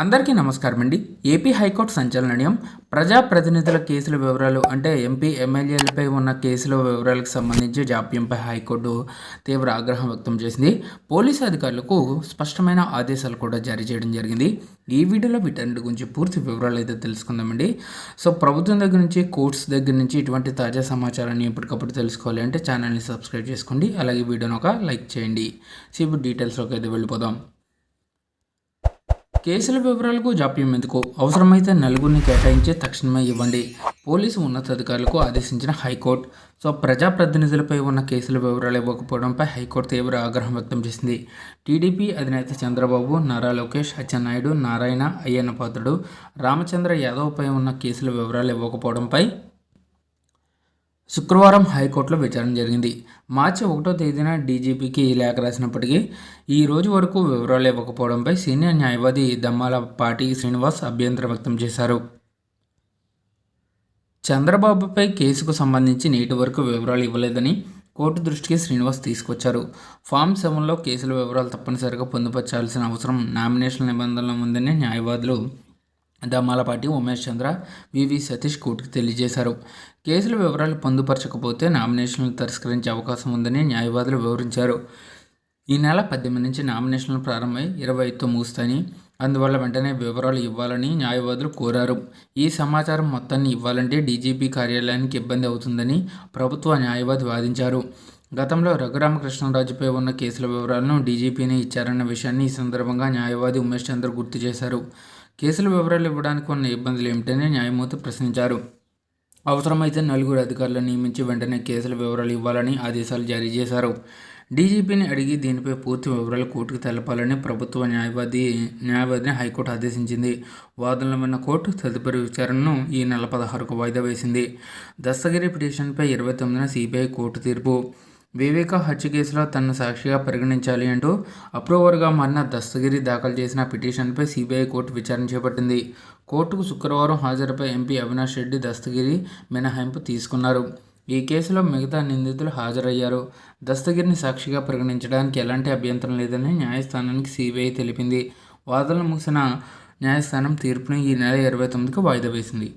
అందరికీ నమస్కారం అండి ఏపీ హైకోర్టు సంచలనం ప్రజాప్రతినిధుల కేసుల వివరాలు అంటే ఎంపీ ఎమ్మెల్యేలపై ఉన్న కేసుల వివరాలకు సంబంధించి జాప్యంపై హైకోర్టు తీవ్ర ఆగ్రహం వ్యక్తం చేసింది. పోలీసు అధికారులకు స్పష్టమైన ఆదేశాలు కూడా జారీ చేయడం జరిగింది. ఈ వీడియోలో వీటన్నిటి గురించి పూర్తి వివరాలు అయితే తెలుసుకుందామండి. సో ప్రభుత్వం దగ్గర నుంచి కోర్ట్స్ దగ్గర నుంచి ఇటువంటి తాజా సమాచారాన్ని ఎప్పటికప్పుడు తెలుసుకోవాలి అంటే ఛానల్ని సబ్స్క్రైబ్ చేసుకోండి. అలాగే వీడియోని ఒక లైక్ చేయండి. సో ఇప్పుడు డీటెయిల్స్లోకి అయితే వెళ్ళిపోదాం. కేసుల వివరాలకు జాప్యం ఎందుకు? అవసరమైతే నలుగురిని కేటాయించి తక్షణమే ఇవ్వండి. పోలీసు ఉన్నతాధికారులకు ఆదేశించిన హైకోర్టు సో ప్రజాప్రతినిధులపై ఉన్న కేసుల వివరాలు ఇవ్వకపోవడంపై హైకోర్టు తీవ్ర ఆగ్రహం వ్యక్తం చేసింది. టీడీపీ అధినేత చంద్రబాబు నారా లోకేష్ అచ్చెన్నాయుడు నారాయణ అయ్యన్న పాత్రుడు రామచంద్ర యాదవ్పై ఉన్న కేసుల వివరాలు ఇవ్వకపోవడంపై శుక్రవారం హైకోర్టులో విచారణ జరిగింది. మార్చి ఒకటో తేదీన డీజీపీకి లేఖ రాసినప్పటికీ ఈ రోజు వరకు వివరాలు ఇవ్వకపోవడంపై సీనియర్ న్యాయవాది దమ్మాల పాటి శ్రీనివాస్ అభ్యంతరం వ్యక్తం చేశారు. చంద్రబాబుపై కేసుకు సంబంధించి నేటి వరకు వివరాలు ఇవ్వలేదని కోర్టు దృష్టికి శ్రీనివాస్ తీసుకొచ్చారు. ఫామ్ సెవెన్లో కేసుల వివరాలు తప్పనిసరిగా పొందుపరచాల్సిన అవసరం నామినేషన్ నిబంధనలు ఉందని న్యాయవాదులు దమ్మాలపాటి ఉమేష్ చంద్ర వివి సతీష్ కోర్టుకు తెలియజేశారు. కేసుల వివరాలు పొందుపరచకపోతే నామినేషన్లు తిరస్కరించే అవకాశం ఉందని న్యాయవాదులు వివరించారు. ఈ నెల పద్దెనిమిది నుంచి నామినేషన్లు ప్రారంభమై ఇరవై ఐదుతో ముగుస్తాయని అందువల్ల వెంటనే వివరాలు ఇవ్వాలని న్యాయవాదులు కోరారు. ఈ సమాచారం మొత్తాన్ని ఇవ్వాలంటే డీజీపీ కార్యాలయానికి ఇబ్బంది అవుతుందని ప్రభుత్వ న్యాయవాది వాదించారు. గతంలో రఘురామకృష్ణరాజుపై ఉన్న కేసుల వివరాలను డీజీపీని ఇచ్చారన్న విషయాన్ని ఈ సందర్భంగా న్యాయవాది ఉమేష్ చంద్ర గుర్తు చేశారు. కేసుల వివరాలు ఇవ్వడానికి ఉన్న ఇబ్బందులు ఏమిటని న్యాయమూర్తి ప్రశ్నించారు. అవసరమైతే నలుగురు అధికారులను నియమించి వెంటనే కేసుల వివరాలు ఇవ్వాలని ఆదేశాలు జారీ చేశారు. డీజీపీని అడిగి దీనిపై పూర్తి వివరాలు కోర్టుకు తెలపాలని ప్రభుత్వ న్యాయవాది న్యాయవాదిని హైకోర్టు ఆదేశించింది. వాదనలు విన్న కోర్టు తదుపరి విచారణను ఈ నెల పదహారుకు వాయిదా వేసింది. దస్తగిరి పిటిషన్పై ఇరవై తొమ్మిదిన సిబిఐ కోర్టు తీర్పు. వివేక హత్య కేసులో తనను సాక్షిగా పరిగణించాలి అంటూ అప్రూవర్గా మారిన దస్తగిరి దాఖలు చేసిన పిటిషన్పై సిబిఐ కోర్టు విచారణ చేపట్టింది. కోర్టుకు శుక్రవారం హాజరుపై ఎంపీ అవినాష్ రెడ్డి దస్తగిరి మినహాయింపు తీసుకున్నారు. ఈ కేసులో మిగతా నిందితులు హాజరయ్యారు. దస్తగిరిని సాక్షిగా పరిగణించడానికి ఎలాంటి అభ్యంతరం లేదని న్యాయస్థానానికి సిబిఐ తెలిపింది. వాదనలు ముగిసిన న్యాయస్థానం తీర్పును ఈ నెల ఇరవై తొమ్మిదికి వాయిదా వేసింది.